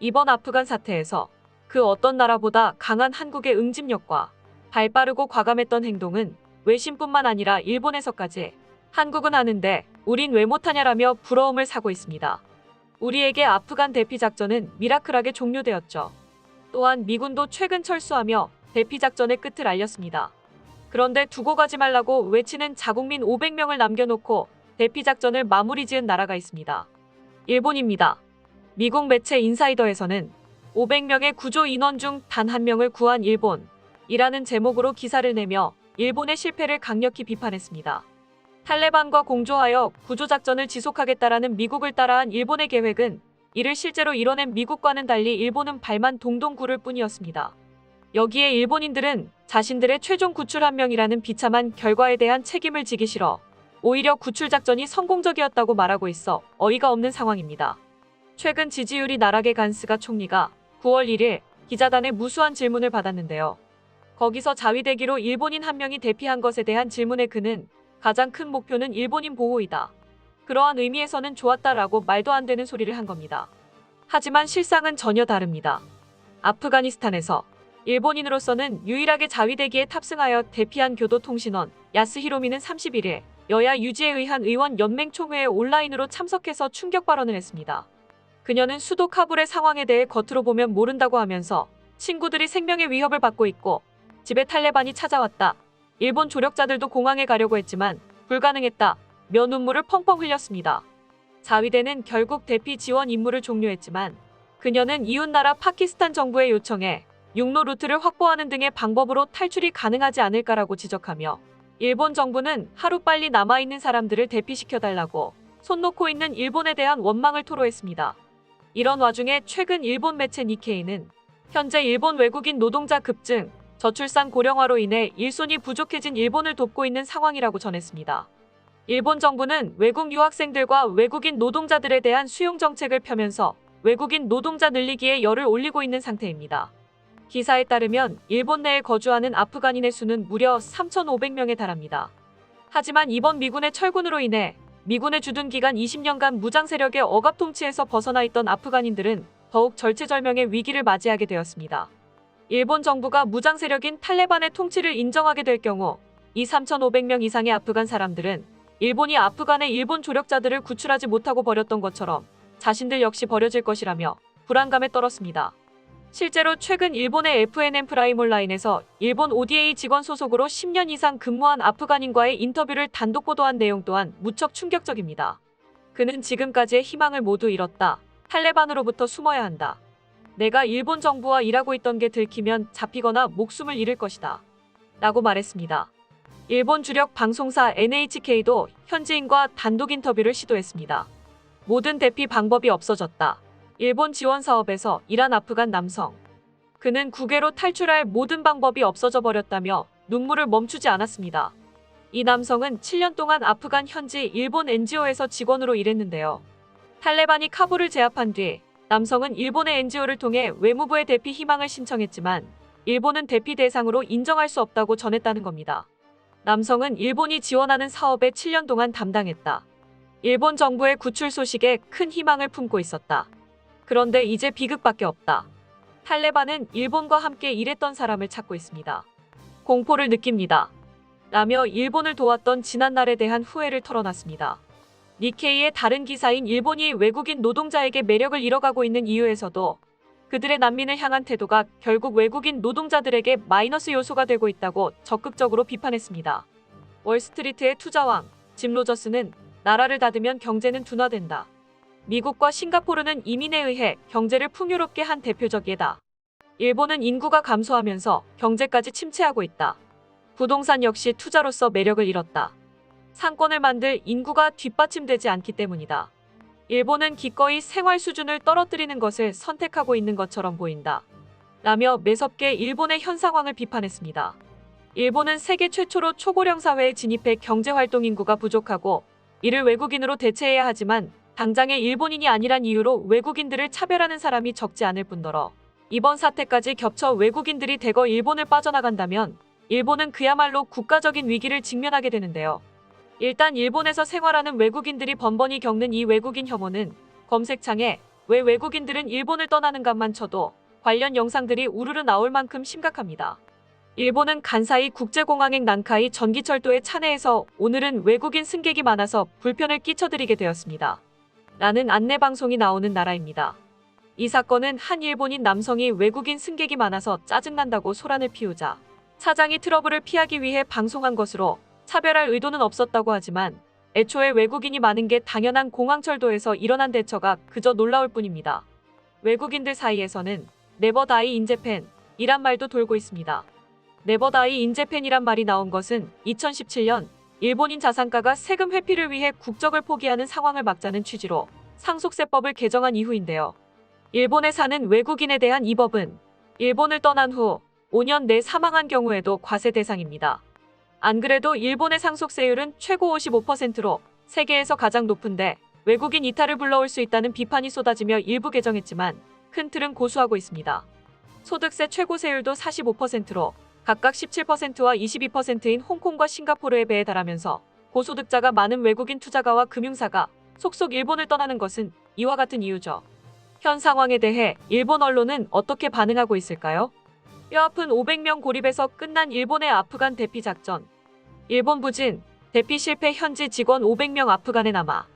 이번 아프간 사태에서 그 어떤 나라보다 강한 한국의 응집력과 발빠르고 과감했던 행동은 외신뿐만 아니라 일본에서까지 한국은 하는데 우린 왜 못하냐라며 부러움을 사고 있습니다. 우리에게 아프간 대피 작전은 미라클하게 종료되었죠. 또한 미군도 최근 철수하며 대피 작전의 끝을 알렸습니다. 그런데 두고 가지 말라고 외치는 자국민 500명을 남겨놓고 대피 작전을 마무리 지은 나라가 있습니다. 일본입니다. 미국 매체 인사이더에서는 500명의 구조 인원 중 단 한 명을 구한 일본이라는 제목으로 기사를 내며 일본의 실패를 강력히 비판했습니다. 탈레반과 공조하여 구조작전을 지속하겠다라는 미국을 따라한 일본의 계획은 이를 실제로 이뤄낸 미국과는 달리 일본은 발만 동동 구를 뿐이었습니다. 여기에 일본인들은 자신들의 최종 구출 한 명이라는 비참한 결과에 대한 책임을 지기 싫어 오히려 구출 작전이 성공적이었다고 말하고 있어 어이가 없는 상황입니다. 최근 지지율이 나락의 간스가 총리가 9월 1일 기자단의 무수한 질문을 받았는데요. 거기서 자위대기로 일본인 한 명이 대피한 것에 대한 질문에 그는 가장 큰 목표는 일본인 보호이다. 그러한 의미에서는 좋았다라고 말도 안 되는 소리를 한 겁니다. 하지만 실상은 전혀 다릅니다. 아프가니스탄에서 일본인으로서는 유일하게 자위대기에 탑승하여 대피한 교도통신원 야스히로미는 31일 여야 유지에 의한 의원 연맹 총회에 온라인으로 참석해서 충격 발언을 했습니다. 그녀는 수도 카불의 상황에 대해 겉으로 보면 모른다고 하면서 친구들이 생명의 위협을 받고 있고 집에 탈레반이 찾아왔다. 일본 조력자들도 공항에 가려고 했지만 불가능했다. 며 눈물을 펑펑 흘렸습니다. 자위대는 결국 대피 지원 임무를 종료했지만 그녀는 이웃나라 파키스탄 정부의 요청에 육로 루트를 확보하는 등의 방법으로 탈출이 가능하지 않을까라고 지적하며 일본 정부는 하루빨리 남아있는 사람들을 대피시켜달라고 손 놓고 있는 일본에 대한 원망을 토로했습니다. 이런 와중에 최근 일본 매체 니케이는 현재 일본 외국인 노동자 급증, 저출산 고령화로 인해 일손이 부족해진 일본을 돕고 있는 상황이라고 전했습니다. 일본 정부는 외국 유학생들과 외국인 노동자들에 대한 수용 정책을 펴면서 외국인 노동자 늘리기에 열을 올리고 있는 상태입니다. 기사에 따르면 일본 내에 거주하는 아프간인의 수는 무려 3,500명에 달합니다. 하지만 이번 미군의 철군으로 인해 미군의 주둔 기간 20년간 무장 세력의 억압 통치에서 벗어나 있던 아프간인들은 더욱 절체절명의 위기를 맞이하게 되었습니다. 일본 정부가 무장 세력인 탈레반의 통치를 인정하게 될 경우 이 3,500명 이상의 아프간 사람들은 일본이 아프간의 일본 조력자들을 구출하지 못하고 버렸던 것처럼 자신들 역시 버려질 것이라며 불안감에 떨었습니다. 실제로 최근 일본의 FNN 프라임 온라인에서 일본 ODA 직원 소속으로 10년 이상 근무한 아프간인과의 인터뷰를 단독 보도한 내용 또한 무척 충격적입니다. 그는 지금까지의 희망을 모두 잃었다. 탈레반으로부터 숨어야 한다. 내가 일본 정부와 일하고 있던 게 들키면 잡히거나 목숨을 잃을 것이다. 라고 말했습니다. 일본 주력 방송사 NHK도 현지인과 단독 인터뷰를 시도했습니다. 모든 대피 방법이 없어졌다. 일본 지원 사업에서 일한 아프간 남성. 그는 국외로 탈출할 모든 방법이 없어져 버렸다며 눈물을 멈추지 않았습니다. 이 남성은 7년 동안 아프간 현지 일본 NGO에서 직원으로 일했는데요. 탈레반이 카불을 제압한 뒤 남성은 일본의 NGO를 통해 외무부에 대피 희망을 신청했지만 일본은 대피 대상으로 인정할 수 없다고 전했다는 겁니다. 남성은 일본이 지원하는 사업에 7년 동안 담당했다. 일본 정부의 구출 소식에 큰 희망을 품고 있었다. 그런데 이제 비극밖에 없다. 탈레반은 일본과 함께 일했던 사람을 찾고 있습니다. 공포를 느낍니다. 라며 일본을 도왔던 지난날에 대한 후회를 털어놨습니다. 니케이의 다른 기사인 일본이 외국인 노동자에게 매력을 잃어가고 있는 이유에서도 그들의 난민을 향한 태도가 결국 외국인 노동자들에게 마이너스 요소가 되고 있다고 적극적으로 비판했습니다. 월스트리트의 투자왕 짐 로저스는 나라를 닫으면 경제는 둔화된다. 미국과 싱가포르는 이민에 의해 경제를 풍요롭게 한 대표적 예다. 일본은 인구가 감소하면서 경제까지 침체하고 있다. 부동산 역시 투자로서 매력을 잃었다. 상권을 만들 인구가 뒷받침되지 않기 때문이다. 일본은 기꺼이 생활 수준을 떨어뜨리는 것을 선택하고 있는 것처럼 보인다. 라며 매섭게 일본의 현 상황을 비판했습니다. 일본은 세계 최초로 초고령 사회에 진입해 경제활동 인구가 부족하고 이를 외국인으로 대체해야 하지만 당장의 일본인이 아니란 이유로 외국인들을 차별하는 사람이 적지 않을 뿐더러 이번 사태까지 겹쳐 외국인들이 대거 일본을 빠져나간다면 일본은 그야말로 국가적인 위기를 직면하게 되는데요. 일단 일본에서 생활하는 외국인들이 번번이 겪는 이 외국인 혐오는 검색창에 왜 외국인들은 일본을 떠나는가만 쳐도 관련 영상들이 우르르 나올 만큼 심각합니다. 일본은 간사이 국제공항행 난카이 전기철도의 차내에서 오늘은 외국인 승객이 많아서 불편을 끼쳐드리게 되었습니다. 라는 안내 방송이 나오는 나라입니다. 이 사건은 한 일본인 남성이 외국인 승객이 많아서 짜증난다고 소란을 피우자 차장이 트러블을 피하기 위해 방송한 것으로 차별할 의도는 없었다고 하지만 애초에 외국인이 많은 게 당연한 공항철도에서 일어난 대처가 그저 놀라울 뿐입니다. 외국인들 사이에서는 네버 다이 인재팬 이란 말도 돌고 있습니다. 네버 다이 인재팬이란 말이 나온 것은 2017년 일본인 자산가가 세금 회피를 위해 국적을 포기하는 상황을 막자는 취지로 상속세법을 개정한 이후인데요. 일본에 사는 외국인에 대한 이 법은 일본을 떠난 후 5년 내 사망한 경우에도 과세 대상입니다. 안 그래도 일본의 상속세율은 최고 55%로 세계에서 가장 높은데 외국인 이탈을 불러올 수 있다는 비판이 쏟아지며 일부 개정했지만 큰 틀은 고수하고 있습니다. 소득세 최고세율도 45%로 각각 17%와 22%인 홍콩과 싱가포르에 배에 달하면서 고소득자가 많은 외국인 투자가와 금융사가 속속 일본을 떠나는 것은 이와 같은 이유죠. 현 상황에 대해 일본 언론은 어떻게 반응하고 있을까요? 뼈아픈 500명 고립에서 끝난 일본의 아프간 대피 작전. 일본 부진, 대피 실패 현지 직원 500명 아프간에 남아.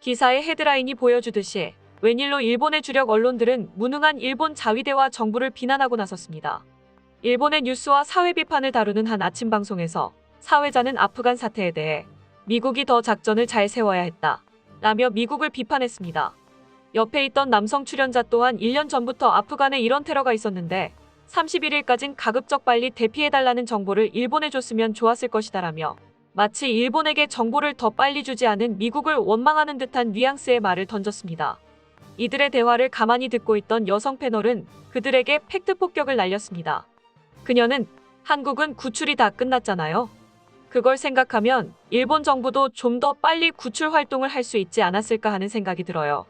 기사의 헤드라인이 보여주듯이 웬일로 일본의 주력 언론들은 무능한 일본 자위대와 정부를 비난하고 나섰습니다. 일본의 뉴스와 사회 비판을 다루는 한 아침 방송에서 사회자는 아프간 사태에 대해 미국이 더 작전을 잘 세워야 했다. 라며 미국을 비판했습니다. 옆에 있던 남성 출연자 또한 1년 전부터 아프간에 이런 테러가 있었는데 31일까진 가급적 빨리 대피해달라는 정보를 일본에 줬으면 좋았을 것이다라며 마치 일본에게 정보를 더 빨리 주지 않은 미국을 원망하는 듯한 뉘앙스의 말을 던졌습니다. 이들의 대화를 가만히 듣고 있던 여성 패널은 그들에게 팩트 폭격을 날렸습니다. 그녀는 한국은 구출이 다 끝났잖아요. 그걸 생각하면 일본 정부도 좀 더 빨리 구출 활동을 할 수 있지 않았을까 하는 생각이 들어요.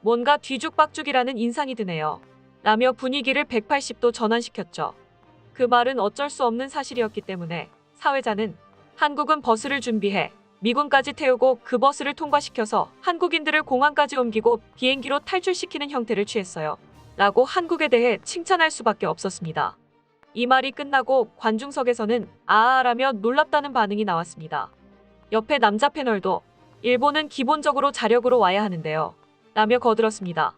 뭔가 뒤죽박죽이라는 인상이 드네요. 라며 분위기를 180도 전환시켰죠. 그 말은 어쩔 수 없는 사실이었기 때문에 사회자는 한국은 버스를 준비해 미군까지 태우고 그 버스를 통과시켜서 한국인들을 공항까지 옮기고 비행기로 탈출시키는 형태를 취했어요. 라고 한국에 대해 칭찬할 수밖에 없었습니다. 이 말이 끝나고 관중석에서는 아아라며 놀랍다는 반응이 나왔습니다. 옆에 남자 패널도 일본은 기본적으로 자력으로 와야 하는데요. 라며 거들었습니다.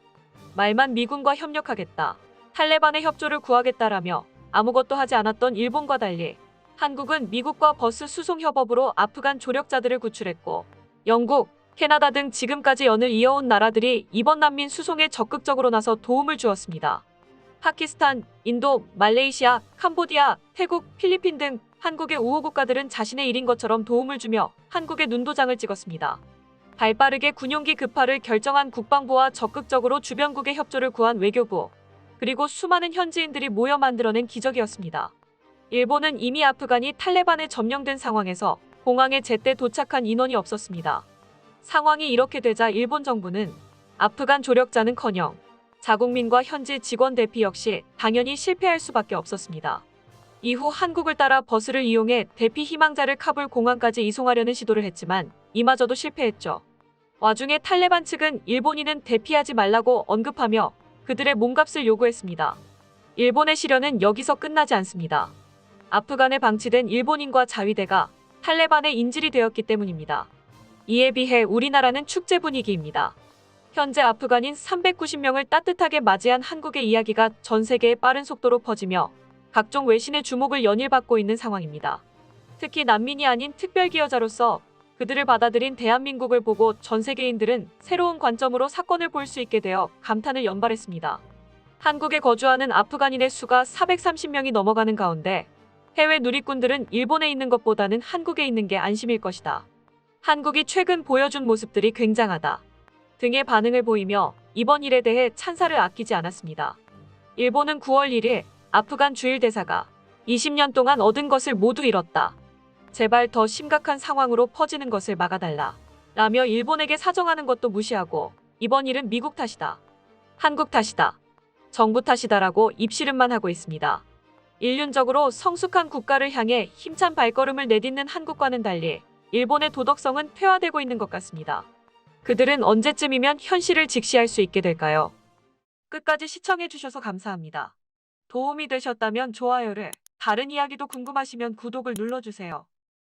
말만 미군과 협력하겠다. 탈레반의 협조를 구하겠다라며 아무것도 하지 않았던 일본과 달리 한국은 미국과 버스 수송 협업으로 아프간 조력자들을 구출했고 영국, 캐나다 등 지금까지 연을 이어온 나라들이 이번 난민 수송에 적극적으로 나서 도움을 주었습니다. 파키스탄, 인도, 말레이시아, 캄보디아, 태국, 필리핀 등 한국의 우호 국가들은 자신의 일인 것처럼 도움을 주며 한국의 눈도장을 찍었습니다. 발빠르게 군용기 급파를 결정한 국방부와 적극적으로 주변국의 협조를 구한 외교부, 그리고 수많은 현지인들이 모여 만들어낸 기적이었습니다. 일본은 이미 아프간이 탈레반에 점령된 상황에서 공항에 제때 도착한 인원이 없었습니다. 상황이 이렇게 되자 일본 정부는 아프간 조력자는커녕 자국민과 현지 직원 대피 역시 당연히 실패할 수밖에 없었습니다. 이후 한국을 따라 버스를 이용해 대피 희망자를 카불 공항까지 이송하려는 시도를 했지만 이마저도 실패했죠. 와중에 탈레반 측은 일본인은 대피하지 말라고 언급하며 그들의 몸값을 요구했습니다. 일본의 시련은 여기서 끝나지 않습니다. 아프간에 방치된 일본인과 자위대가 탈레반의 인질이 되었기 때문입니다. 이에 비해 우리나라는 축제 분위기입니다. 현재 아프간인 390명을 따뜻하게 맞이한 한국의 이야기가 전 세계에 빠른 속도로 퍼지며 각종 외신의 주목을 연일 받고 있는 상황입니다. 특히 난민이 아닌 특별기여자로서 그들을 받아들인 대한민국을 보고 전 세계인들은 새로운 관점으로 사건을 볼 수 있게 되어 감탄을 연발했습니다. 한국에 거주하는 아프간인의 수가 430명이 넘어가는 가운데 해외 누리꾼들은 일본에 있는 것보다는 한국에 있는 게 안심일 것이다. 한국이 최근 보여준 모습들이 굉장하다. 등의 반응을 보이며 이번 일에 대해 찬사를 아끼지 않았습니다. 일본은 9월 1일 아프간 주일 대사가 20년 동안 얻은 것을 모두 잃었다. 제발 더 심각한 상황으로 퍼지는 것을 막아달라. 라며 일본에게 사정하는 것도 무시하고 이번 일은 미국 탓이다. 한국 탓이다. 정부 탓이다라고 입씨름만 하고 있습니다. 일륜적으로 성숙한 국가를 향해 힘찬 발걸음을 내딛는 한국과는 달리 일본의 도덕성은 퇴화되고 있는 것 같습니다. 그들은 언제쯤이면 현실을 직시할 수 있게 될까요? 끝까지 시청해주셔서 감사합니다. 도움이 되셨다면 좋아요를, 다른 이야기도 궁금하시면 구독을 눌러주세요.